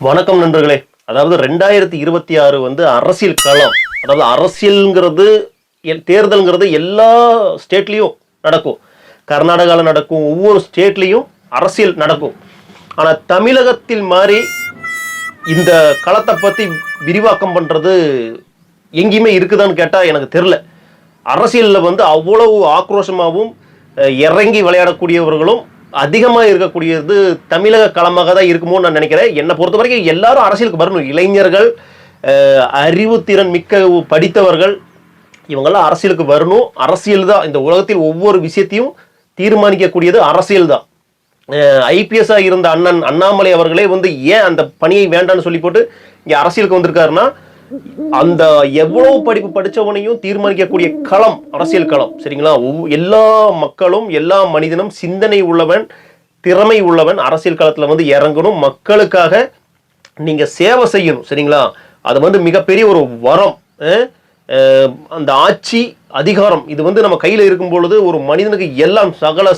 வணக்கம் நண்பர்களே. அதாவது ரெண்டாயிரத்தி இருபத்தி ஆறு வந்து அரசியல் களம். அதாவது அரசியல்ங்கிறது எல்- தேர்தல்ங்கிறது எல்லா ஸ்டேட்லேயும் நடக்கும். கர்நாடகாவில் நடக்கும் ஒவ்வொரு ஸ்டேட்லேயும் அரசியல் நடக்கும். ஆனால் தமிழகத்தில் மாதிரி இந்த களத்தை பற்றி விரிவாக்கம் பண்ணுறது எங்கேயுமே இருக்குதான்னு கேட்டால் எனக்கு தெரில அரசியலில் வந்து அவ்வளவு ஆக்ரோஷமாகவும் இறங்கி விளையாடக்கூடியவர்களும் அதிகமாக இருக்கக்கூடியது தமிழக களமாக தான் இருக்குமோன்னு நான் நினைக்கிறேன். என்னை பொறுத்த வரைக்கும் எல்லாரும் அரசியலுக்கு வரணும். இளைஞர்கள் அறிவுத்திறன் மிக்க படித்தவர்கள் இவங்கெல்லாம் அரசியலுக்கு வரணும். அரசியல் தான். இந்த உலகத்தில் ஒவ்வொரு விஷயத்தையும் தீர்மானிக்கக்கூடியது அரசியல் தான். ஐபிஎஸ்ஸாக இருந்த அண்ணன் அண்ணாமலை அவர்களே வந்து ஏன் அந்த பணியை வேண்டான்னு சொல்லி போட்டு இங்கே அரசியலுக்கு வந்திருக்காருன்னா அந்த எவ்வளவு படிப்பு படிச்சவனையும் தீர்மானிக்கக்கூடிய களம் அரசியல் களம் சரிங்களா? ஒவ்வொ- எல்லா மக்களும் எல்லா மனிதனும் சிந்தனை உள்ளவன் திறமை உள்ளவன் அரசியல் களத்தில் வந்து இறங்கணும். மக்களுக்காக நீங்க சேவை செய்யணும் சரிங்களா? அது வந்து மிகப்பெரிய ஒரு வரம் அந்த ஆட்சி அதிகாரம் இது வந்து நம்ம கையில் இருக்கும் பொழுது ஒரு மனிதனுக்கு எல்லாம் சகல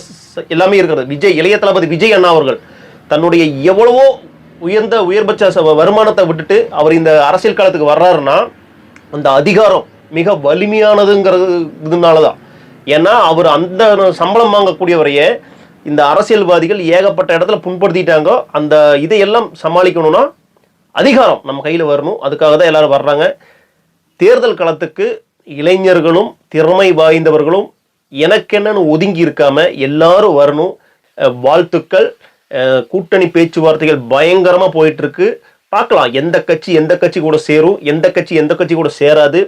எல்லாமே இருக்கிறது. விஜய் இளைய தளபதி விஜய் அண்ணா அவர்கள் தன்னுடைய எவ்வளவோ உயர்ந்த உயர்பட்ச ச- வருமானத்தை விட்டுட்டு அவர் இந்த அரசியல் காலத்துக்கு வர்றாருன்னா அந்த அதிகாரம் மிக வலிமையானதுங்கிறது இதனால தான் ஏன்னா அவர் அந்த சம்பளம் வாங்கக்கூடியவரையே இந்த அரசியல்வாதிகள் ஏகப்பட்ட இடத்துல புண்படுத்திட்டாங்க. அந்த இதையெல்லாம் சமாளிக்கணும்னா அதிகாரம் நம்ம கையில் வரணும். அதுக்காக தான் எல்லாரும் வர்றாங்க. தேர்தல் களத்துக்கு இளைஞர்களும் திறமை வாய்ந்தவர்களும் எனக்கென்னன்னு ஒதுங்கி இருக்காமல் எல்லாரும் வரணும். வாழ்த்துக்கள். கூட்டணி பேச்சுவார்த்தைகள் பயங்கரமாக போயிட்டு இருக்கு பார்க்கலாம் எந்த கட்சி எந்த கட்சி கூட சேரும் எந்த கட்சி எந்த கட்சி கூட சேராது.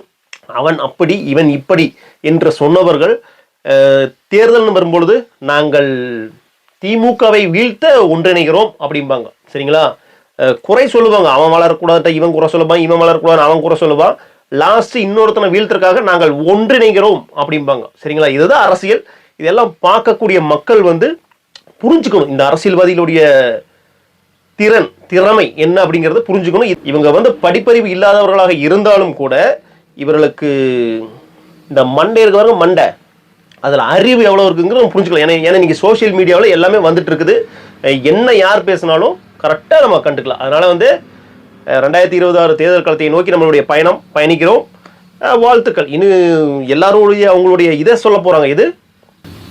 அவன் அப்படி இவன் இப்படி என்று சொன்னவர்கள் தேர்தல்னு வரும்பொழுது நாங்கள் திமுகவை வீழ்த்த ஒன்றிணைகிறோம் அப்படிம்பாங்க. சரிங்களா? குறை சொல்லுவாங்க. அவன் வளரக்கூடாது இவன் குறை சொல்லுவான் இவன் வளரக்கூடாது அவன் குறை சொல்லுவான். லாஸ்ட் இன்னொருத்தனை வீழ்த்துறதுக்காக நாங்கள் ஒன்றிணைகிறோம் அப்படிம்பாங்க. சரிங்களா? இதுதான் அரசியல். இதெல்லாம் பார்க்கக்கூடிய மக்கள் வந்து புரிஞ்சுக்கணும். இந்த அரசியல்வாதிகளுடைய திறன் திறமை என்ன அப்படிங்கிறத புரிஞ்சுக்கணும். இ- இவங்க வந்து படிப்பறிவு இல்லாதவர்களாக இருந்தாலும் கூட இவர்களுக்கு இந்த மண்டை இருக்கிறவங்க மண்டை. அதில் அறிவு எவ்வளோ இருக்குங்கிறத நம்ம புரிஞ்சுக்கலாம். ஏன்னா ஏன்னா இன்றைக்கி சோஷியல் மீடியாவில் எல்லாமே வந்துட்டு இருக்குது என்ன யார் பேசினாலும் கரெக்டாக நம்ம கண்டுக்கலாம். அதனால் வந்து ரெண்டாயிரத்தி ரெண்டாயிரத்தி இருபதாறு தேர்தல் காலத்தை நோக்கி நம்மளுடைய பயணம் பயணிக்கிறோம். வாழ்த்துக்கள். இன்னும் எல்லாருடைய அவங்களுடைய இதை சொல்ல போகிறாங்க இது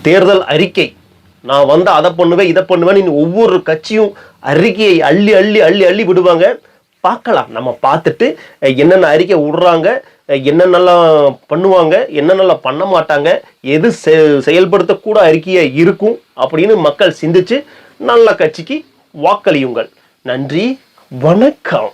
தேர்தல் அறிக்கை. நான் வந்தால் அதை பண்ணுவேன் இதை பண்ணுவேன் ஒவ்வொரு கட்சியும் அறிக்கையை அள்ளி அள்ளி அள்ளி அள்ளி விடுவாங்க. பார்க்கலாம். நம்ம பார்த்துட்டு என்னென்ன அறிக்கை விடுறாங்க என்னென்னலாம் பண்ணுவாங்க என்னென்னலாம் பண்ண மாட்டாங்க எது செ- செயல்படுத்தக்கூட அறிக்கையாக இருக்கும் அப்படின்னு மக்கள் சிந்திச்சு நல்ல கட்சிக்கு வாக்களியுங்கள். நன்றி வணக்கம்.